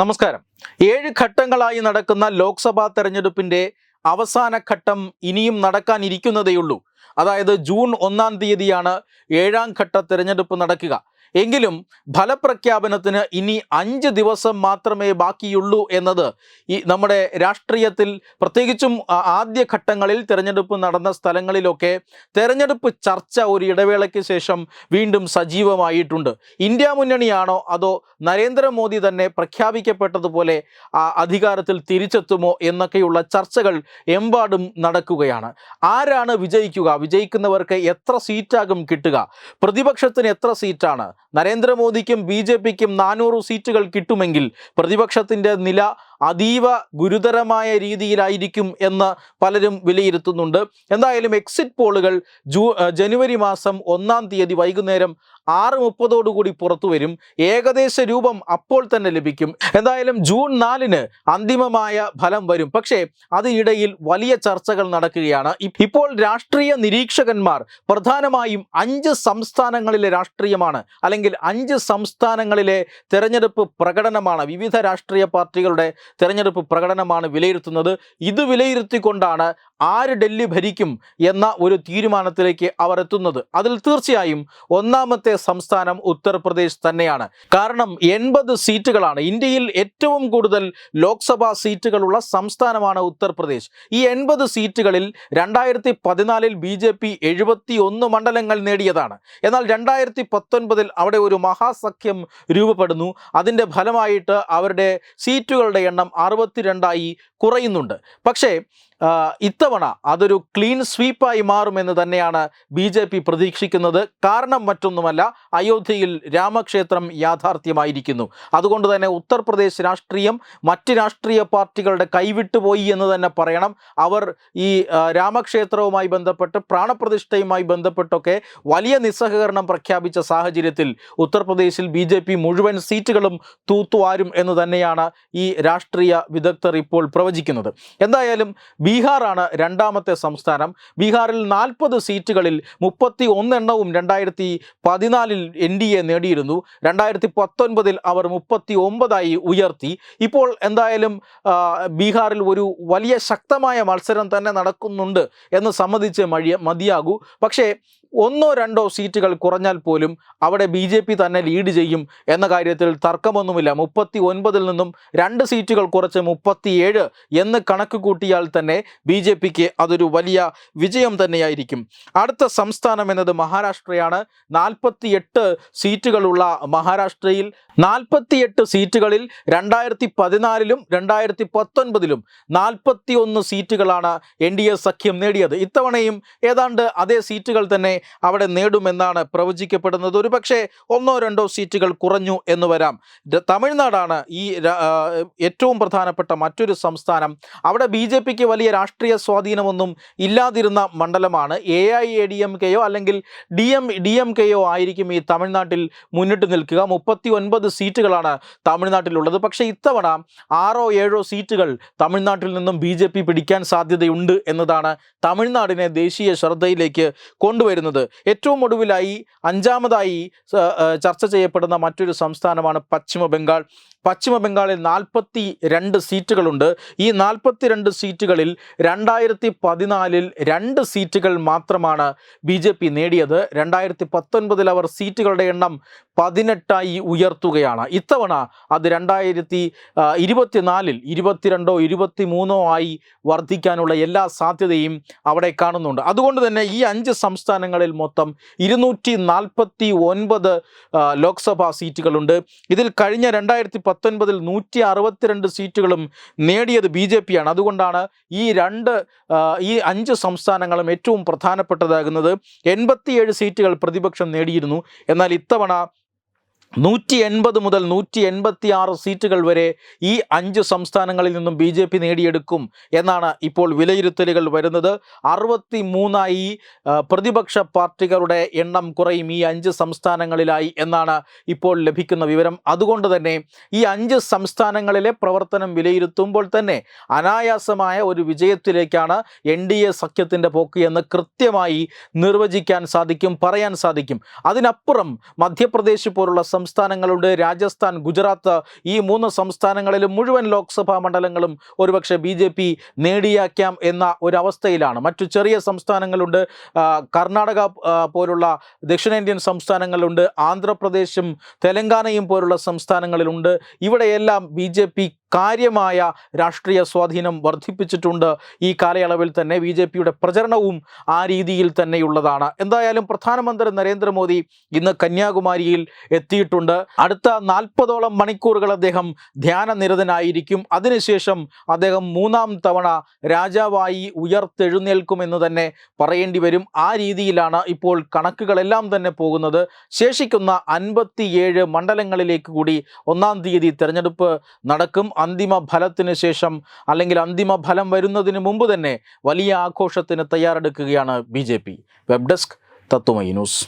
നമസ്കാരം. ഏഴ് ഘട്ടങ്ങളായി നടക്കുന്ന ലോക്സഭാ തെരഞ്ഞെടുപ്പിന്റെ അവസാന ഘട്ടം ഇനിയും നടക്കാനിരിക്കുന്നതേയുള്ളൂ അതായത് ജൂൺ ഒന്നാം തീയതിയാണ് ഏഴാം ഘട്ട തെരഞ്ഞെടുപ്പ് നടക്കുക. എങ്കിലും ഫലപ്രഖ്യാപനത്തിന് ഇനി അഞ്ച് ദിവസം മാത്രമേ ബാക്കിയുള്ളൂ എന്നത് ഈ നമ്മുടെ രാഷ്ട്രീയത്തിൽ പ്രത്യേകിച്ചും ആദ്യഘട്ടങ്ങളിൽ തിരഞ്ഞെടുപ്പ് നടന്ന സ്ഥലങ്ങളിലൊക്കെ തെരഞ്ഞെടുപ്പ് ചർച്ച ഒരു ഇടവേളയ്ക്ക് ശേഷം വീണ്ടും സജീവമായിട്ടുണ്ട്. ഇന്ത്യ മുന്നണിയാണോ അതോ നരേന്ദ്രമോദി തന്നെ പ്രഖ്യാപിക്കപ്പെട്ടതുപോലെ അധികാരത്തിൽ തിരിച്ചെത്തുമോ എന്നൊക്കെയുള്ള ചർച്ചകൾ എമ്പാടും നടക്കുകയാണ്. ആരാണ് വിജയിക്കുക? വിജയിക്കുന്നവർക്ക് എത്ര സീറ്റാകും കിട്ടുക? പ്രതിപക്ഷത്തിന് എത്ര സീറ്റാണ്? നരേന്ദ്രമോദിക്കും ബി ജെ പിക്കും നാനൂറ് സീറ്റുകൾ കിട്ടുമെങ്കിൽ പ്രതിപക്ഷത്തിന്റെ നില അതീവ ഗുരുതരമായ രീതിയിലായിരിക്കും എന്ന് പലരും വിലയിരുത്തുന്നുണ്ട്. എന്തായാലും എക്സിറ്റ് പോളുകൾ ജൂ ജനുവരി മാസം ഒന്നാം തീയതി വൈകുന്നേരം ആറ് മുപ്പതോടുകൂടി പുറത്തു വരും. ഏകദേശ രൂപം അപ്പോൾ തന്നെ ലഭിക്കും. എന്തായാലും ജൂൺ നാലിന് അന്തിമമായ ഫലം വരും. പക്ഷേ അതിനിടയിൽ വലിയ ചർച്ചകൾ നടക്കുകയാണ്. ഇപ്പോൾ രാഷ്ട്രീയ നിരീക്ഷകന്മാർ പ്രധാനമായും അഞ്ച് സംസ്ഥാനങ്ങളിലെ രാഷ്ട്രീയമാണ് അല്ലെങ്കിൽ അഞ്ച് സംസ്ഥാനങ്ങളിലെ തെരഞ്ഞെടുപ്പ് പ്രകടനമാണ്. വിവിധ രാഷ്ട്രീയ പാർട്ടികളുടെ തെരഞ്ഞെടുപ്പ് പ്രകടനമാണ് വിലയിരുത്തുന്നത്. ഇത് വിലയിരുത്തിക്കൊണ്ടാണ് ആര് ഡൽഹി ഭരിക്കും എന്ന ഒരു തീരുമാനത്തിലേക്ക് അവർ എത്തുന്നത്? അതിൽ തീർച്ചയായും ഒന്നാമത്തെ സംസ്ഥാനം ഉത്തർപ്രദേശ് തന്നെയാണ്. കാരണം എൺപത് സീറ്റുകളാണ് ഇന്ത്യയിൽ ഏറ്റവും കൂടുതൽ ലോക്സഭാ സീറ്റുകളുള്ള സംസ്ഥാനമാണ് ഉത്തർപ്രദേശ്. ഈ എൺപത് സീറ്റുകളിൽ രണ്ടായിരത്തി പതിനാലിൽ ബി ജെ പി എഴുപത്തി ഒന്ന് മണ്ഡലങ്ങൾ നേടിയതാണ്. എന്നാൽ രണ്ടായിരത്തി പത്തൊൻപതിൽ അവിടെ ഒരു മഹാസഖ്യം രൂപപ്പെടുന്നു. അതിന്റെ ഫലമായിട്ട് അവരുടെ സീറ്റുകളുടെ എണ്ണം അറുപത്തിരണ്ടായി കുറയുന്നുണ്ട്. പക്ഷേ ഇത്തവണ അതൊരു ക്ലീൻ സ്വീപ്പായി മാറുമെന്ന് തന്നെയാണ് ബി ജെ പി പ്രതീക്ഷിക്കുന്നത്. കാരണം മറ്റൊന്നുമല്ല അയോധ്യയിൽ രാമക്ഷേത്രം യാഥാർത്ഥ്യമായിരിക്കുന്നു. അതുകൊണ്ട് തന്നെ ഉത്തർപ്രദേശ് രാഷ്ട്രീയം മറ്റ് രാഷ്ട്രീയ പാർട്ടികളുടെ കൈവിട്ടുപോയി എന്ന് തന്നെ പറയണം. അവർ ഈ രാമക്ഷേത്രവുമായി ബന്ധപ്പെട്ട് പ്രാണപ്രതിഷ്ഠയുമായി ബന്ധപ്പെട്ടൊക്കെ വലിയ നിസ്സഹകരണം പ്രഖ്യാപിച്ച സാഹചര്യത്തിൽ ഉത്തർപ്രദേശിൽ ബി ജെ പി മുഴുവൻ സീറ്റുകളും തൂത്തുവാരും എന്ന് തന്നെയാണ് ഈ രാഷ്ട്രീയ വിദഗ്ധർ ഇപ്പോൾ പ്രവചിക്കുന്നത്. എന്തായാലും ബീഹാറാണ് രണ്ടാമത്തെ സംസ്ഥാനം. ബീഹാറിൽ നാൽപ്പത് സീറ്റുകളിൽ മുപ്പത്തി ഒന്നെണ്ണവും രണ്ടായിരത്തി പതിനാലിൽ എൻ ഡി എ നേടിയിരുന്നു. രണ്ടായിരത്തി പത്തൊൻപതിൽ അവർ മുപ്പത്തി ഒമ്പതായി ഉയർത്തി. ഇപ്പോൾ എന്തായാലും ബീഹാറിൽ ഒരു വലിയ ശക്തമായ മത്സരം തന്നെ നടക്കുന്നുണ്ട് എന്ന് സമ്മതിച്ച് മഴിയ മതിയാകൂ. പക്ഷേ ഒന്നോ രണ്ടോ സീറ്റുകൾ കുറഞ്ഞാൽ പോലും അവിടെ ബി ജെ പി തന്നെ ലീഡ് ചെയ്യും എന്ന കാര്യത്തിൽ തർക്കമൊന്നുമില്ല. മുപ്പത്തി ഒൻപതിൽ നിന്നും രണ്ട് സീറ്റുകൾ കുറച്ച് മുപ്പത്തിയേഴ് എന്ന് കണക്ക് കൂട്ടിയാൽ തന്നെ ബി ജെ പിക്ക് അതൊരു വലിയ വിജയം തന്നെയായിരിക്കും. അടുത്ത സംസ്ഥാനം എന്നത് മഹാരാഷ്ട്രയാണ്. നാൽപ്പത്തിയെട്ട് സീറ്റുകളുള്ള മഹാരാഷ്ട്രയിൽ നാൽപ്പത്തിയെട്ട് സീറ്റുകളിൽ രണ്ടായിരത്തി പതിനാലിലും രണ്ടായിരത്തി പത്തൊൻപതിലും നാൽപ്പത്തി ഒന്ന് സീറ്റുകളാണ് എൻ ഡി എ സഖ്യം നേടിയത്. ഇത്തവണയും ഏതാണ്ട് അതേ സീറ്റുകൾ തന്നെ അവിടെ നേടുമെന്നാണ് പ്രവചിക്കപ്പെടുന്നത്. ഒരു പക്ഷേ ഒന്നോ രണ്ടോ സീറ്റുകൾ കുറഞ്ഞു എന്ന് വരാം. തമിഴ്നാടാണ് ഈ ഏറ്റവും പ്രധാനപ്പെട്ട മറ്റൊരു സംസ്ഥാനം. അവിടെ ബി ജെ പിക്ക് വലിയ രാഷ്ട്രീയ സ്വാധീനമൊന്നും ഇല്ലാതിരുന്ന മണ്ഡലമാണ്. A I A D M കെയോ അല്ലെങ്കിൽ ഡി എം ഡി എം കെയോ ആയിരിക്കും ഈ തമിഴ്നാട്ടിൽ മുന്നിട്ട് നിൽക്കുക. മുപ്പത്തി ഒൻപത് സീറ്റുകളാണ് തമിഴ്നാട്ടിലുള്ളത്. പക്ഷേ ഇത്തവണ ആറോ ഏഴോ സീറ്റുകൾ തമിഴ്നാട്ടിൽ നിന്നും ബി പിടിക്കാൻ സാധ്യതയുണ്ട് എന്നതാണ് തമിഴ്നാടിനെ ദേശീയ ശ്രദ്ധയിലേക്ക് കൊണ്ടുവരുന്നത്. ഏറ്റവും ഒടുവിലായി അഞ്ചാമതായി ചർച്ച ചെയ്യപ്പെടുന്ന മറ്റൊരു സംസ്ഥാനമാണ് പശ്ചിമ ബംഗാൾ പശ്ചിമ ബംഗാളിൽ നാൽപ്പത്തി രണ്ട് സീറ്റുകളുണ്ട്. ഈ നാൽപ്പത്തി രണ്ട് സീറ്റുകളിൽ രണ്ടായിരത്തി പതിനാലിൽ രണ്ട് സീറ്റുകൾ മാത്രമാണ് ബി ജെ പി നേടിയത്. രണ്ടായിരത്തി പത്തൊൻപതിൽ അവർ സീറ്റുകളുടെ എണ്ണം പതിനെട്ടായി ഉയർത്തുകയാണ്. ഇത്തവണ അത് രണ്ടായിരത്തി ഇരുപത്തിനാലിൽ ഇരുപത്തിരണ്ടോ ഇരുപത്തി മൂന്നോ ആയി വർദ്ധിക്കാനുള്ള എല്ലാ സാധ്യതയും അവിടെ കാണുന്നുണ്ട്. അതുകൊണ്ട് തന്നെ ഈ അഞ്ച് സംസ്ഥാനങ്ങളിൽ മൊത്തം ഇരുന്നൂറ്റി നാൽപ്പത്തി ഒൻപത് ലോക്സഭാ സീറ്റുകളുണ്ട്. ഇതിൽ കഴിഞ്ഞ രണ്ടായിരത്തി പത്തൊൻപതിൽ നൂറ്റി അറുപത്തിരണ്ട് സീറ്റുകളും നേടിയത് ബി ജെ പിയാണ്. അതുകൊണ്ടാണ് ഈ രണ്ട് ഈ അഞ്ച് സംസ്ഥാനങ്ങളും ഏറ്റവും പ്രധാനപ്പെട്ടതാകുന്നത്. എൺപത്തിയേഴ് സീറ്റുകൾ പ്രതിപക്ഷം നേടിയിരുന്നു. എന്നാൽ ഇത്തവണ നൂറ്റി എൺപത് മുതൽ നൂറ്റി എൺപത്തി ആറ് സീറ്റുകൾ വരെ ഈ അഞ്ച് സംസ്ഥാനങ്ങളിൽ നിന്നും ബി ജെ പി നേടിയെടുക്കും എന്നാണ് ഇപ്പോൾ വിലയിരുത്തലുകൾ വരുന്നത്. അറുപത്തി മൂന്നായി പ്രതിപക്ഷ പാർട്ടികളുടെ എണ്ണം കുറയും ഈ അഞ്ച് സംസ്ഥാനങ്ങളിലായി എന്നാണ് ഇപ്പോൾ ലഭിക്കുന്ന വിവരം. അതുകൊണ്ട് തന്നെ ഈ അഞ്ച് സംസ്ഥാനങ്ങളിലെ പ്രവർത്തനം വിലയിരുത്തുമ്പോൾ തന്നെ അനായാസമായ ഒരു വിജയത്തിലേക്കാണ് എൻ ഡി എ സഖ്യത്തിന്റെ പോക്ക് എന്ന് കൃത്യമായി നിർവചിക്കാൻ സാധിക്കും പറയാൻ സാധിക്കും. അതിനപ്പുറം മധ്യപ്രദേശ് പോലുള്ള സംസ്ഥാനങ്ങളുണ്ട്. രാജസ്ഥാൻ ഗുജറാത്ത് ഈ മൂന്ന് സംസ്ഥാനങ്ങളിലും മുഴുവൻ ലോക്സഭാ മണ്ഡലങ്ങളും ഒരുപക്ഷെ ബി ജെ പി നേടിയാക്കാം എന്ന ഒരവസ്ഥയിലാണ്. മറ്റു ചെറിയ സംസ്ഥാനങ്ങളുണ്ട്. കർണാടക പോലുള്ള ദക്ഷിണേന്ത്യൻ സംസ്ഥാനങ്ങളുണ്ട്. ആന്ധ്രാപ്രദേശും തെലങ്കാനയും പോലുള്ള സംസ്ഥാനങ്ങളിലുണ്ട്. ഇവിടെയെല്ലാം ബി ജെ പി കാര്യമായ രാഷ്ട്രീയ സ്വാധീനം വർദ്ധിപ്പിച്ചിട്ടുണ്ട്. ഈ കാലയളവിൽ തന്നെ ബി ജെ പിയുടെ പ്രചരണവും ആ രീതിയിൽ തന്നെയുള്ളതാണ്. എന്തായാലും പ്രധാനമന്ത്രി നരേന്ദ്രമോദി ഇന്ന് കന്യാകുമാരിയിൽ എത്തിയിട്ടുണ്ട്. അടുത്ത നാൽപ്പതോളം മണിക്കൂറുകൾ അദ്ദേഹം ധ്യാനനിരതനായിരിക്കും അതിനുശേഷം അദ്ദേഹം മൂന്നാം തവണ രാജാവായി ഉയർത്തെഴുന്നേൽക്കുമെന്ന് തന്നെ പറയേണ്ടി വരും. ആ രീതിയിലാണ് ഇപ്പോൾ കണക്കുകളെല്ലാം തന്നെ പോകുന്നത്. ശേഷിക്കുന്ന അൻപത്തിയേഴ് മണ്ഡലങ്ങളിലേക്ക് കൂടി ഒന്നാം തീയതി തെരഞ്ഞെടുപ്പ് നടക്കും. അന്തിമ ഫലത്തിന് ശേഷം അല്ലെങ്കിൽ അന്തിമ ഫലം വരുന്നതിന് മുമ്പ് തന്നെ വലിയ ആഘോഷത്തിന് തയ്യാറെടുക്കുകയാണ് B J P. Web desk Tatvamayi news.